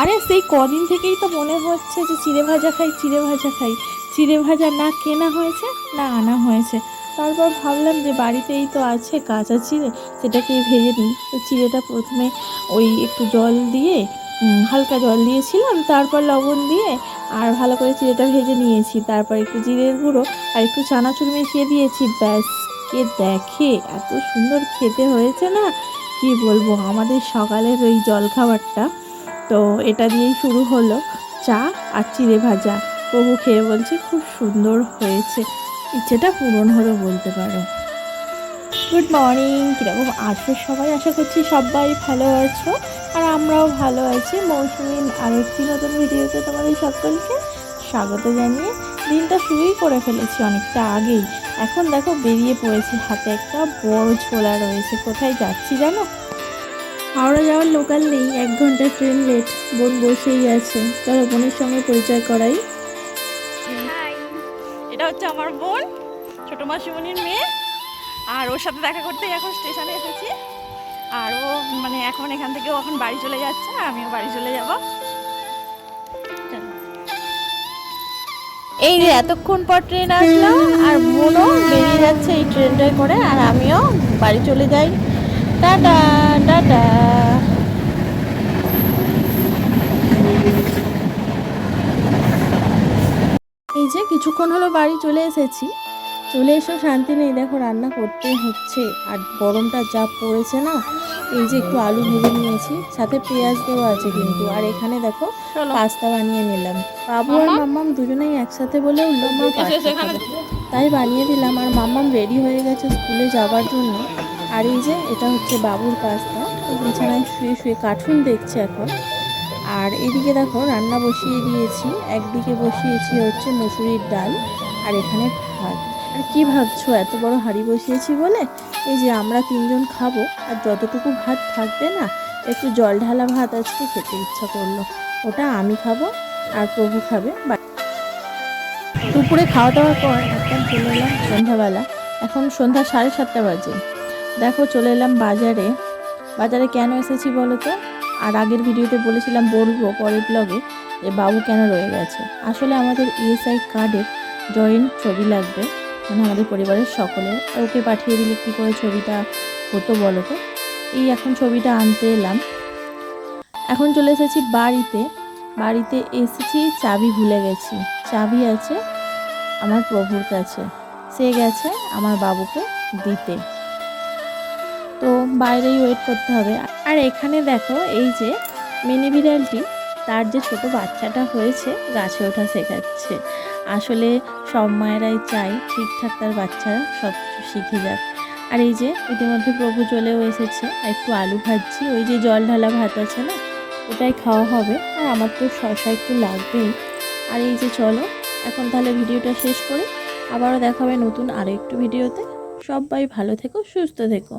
আরে সেই কদিন থেকেই তো মনে হচ্ছে যে চিড়ে ভাজা খাই, চিড়ে ভাজা খাই। চিড়ে ভাজা না কেনা হয়েছে, না আনা হয়েছে। তারপর ভাবলাম যে বাড়িতেই তো আছে কাঁচা চিড়ে, সেটাকে ভেজে নিই। তো চিড়েটা প্রথমে ওই একটু জল দিয়ে হালকা জল দিয়েছিলাম, তারপর লবণ দিয়ে আর ভালো করে চিড়েটা ভেজে নিয়েছি। তারপর একটু জিরের গুঁড়ো আর একটু চানাচুর মিশিয়ে দিয়েছি। ব্যাস, কে দেখে? এত সুন্দর খেতে হয়েছে না? কি বলব, আমাদের সকালের ওই জলখাবারটা। তো এটা দিয়েই শুরু হলো চা আর চিড়ে ভাজা। প্রভু খেয়ে বলছে, খুব সুন্দর হয়েছে। ইচ্ছেটা পূরণ হলো বলতে পারো। গুড মর্নিং কীরকম আছো সবাই? আশা করছি সবাই ভালো আছো। আর আমরাও ভালো আছি। মৌসুমিন আরেকটি নতুন ভিডিওতে তোমাদের সকলকে স্বাগত জানিয়ে দিনটা শুরুই করে ফেলেছি অনেকটা আগেই। এখন দেখো বেরিয়ে পড়েছি, হাতে একটা বড় ছোলা রয়েছে। কোথায় যাচ্ছি জানো? হাওড়া যাওয়ার লোকাল নেই এক ঘণ্টা ট্রেন লেট বোন বসেই আছে চলো বোনের সঙ্গে পরিচয় করাই। এটা হচ্ছে আমার বোন ছোট মাসিমণির মেয়ে আর ওর সাথে দেখা করতেই এখন স্টেশনে এসেছি। আর ও মানে এখন এখান থেকে এখন বাড়ি চলে যাচ্ছে আর আমিও বাড়ি চলে যাব। এই যে এতক্ষণ পর ট্রেন আসলো আর বোনও বেরিয়ে যাচ্ছে এই ট্রেনটায় করে আর আমিও বাড়ি চলে যাই। টাটা টাটা এই যে কিছুক্ষণ হলো বাড়ি চলে এসেছি। চলে এসেও শান্তি নেই দেখো রান্না করতেই হচ্ছে। আর গরমটা যা পড়েছে না এই যে একটু আলু ভেজে নিয়েছি সাথে পেঁয়াজ দেওয়া আছে কিন্তু। আর এখানে দেখো পাস্তা বানিয়ে নিলাম। বাবু আর মাম্মাম দুজনেই একসাথে বলে উঠল মা তাই বানিয়ে দিলাম। আর মাম্মাম রেডি হয়ে গেছে স্কুলে যাওয়ার জন্য। আর এই যে এটা হচ্ছে বাবুর পাস্তা। বিছানায় শুয়ে শুয়ে কার্টুন দেখছে এখন। আর এদিকে দেখো রান্না বসিয়ে দিয়েছি। একদিকে বসিয়েছি হচ্ছে মুসুরির ডাল আর এখানে ভাত। আর কি ভাবছ? এত বড় হাঁড়ি বসিয়েছি বলে? এই যে আমরা তিনজন খাব আর যতটুকু ভাত থাকবে না, একটু জল ঢালা ভাত আজকে খেতে ইচ্ছা করল। ওটা আমি খাব আর প্রভু খাবে। দুপুরে খাওয়া দাওয়ার পর একদম চলে এলাম সন্ধ্যাবেলা। এখন সন্ধ্যা সাড়ে সাতটা বাজে। দেখো, চলে এলাম বাজারে। বাজারে কেন এসেছি বলো তো? আর আগের ভিডিওতে বলেছিলাম, বলব পরের ব্লগে যে বাবু কেন রয়ে গেছে। আসলে আমাদের ইএসআই কার্ডের জয়েন্ট ছবি লাগবে। মানে আমাদের পরিবারের সকলের। আর ওকে পাঠিয়ে দিলে কী করে ছবিটা হতো বলো তো? এই এখন ছবিটা আনতে এলাম। এখন চলে এসেছি বাড়িতে। বাড়িতে এসেছি, চাবি ভুলে গেছি। চাবি আছে, আমার প্রভুর কাছে। সে গেছে আমার বাবুকে দিতে। বাইরেই ওয়েট করতে হবে। আর এখানে দেখো, এই যে মিনি বিড়ালটি, তার যে ছোট বাচ্চাটা হয়েছে, গাছে ওঠা শেখাচ্ছে। আসলে সব মায়েরাই চাই ঠিকঠাক তার বাচ্চারা সব কিছু শিখে যাক। আর এই যে ইতিমধ্যে প্রভু চলেও এসেছে আর একটু আলু ভাজছি। ওই যে জল ঢালা ভাত আছে না, ওটাই খাওয়া হবে। আর আমার তো শশা একটু লাগবেই। আর এই যে চলো, এখন তাহলে ভিডিওটা শেষ করি। আবারও দেখা হবে নতুন আরও একটু ভিডিওতে। সবাই ভালো থেকো, সুস্থ থেকো।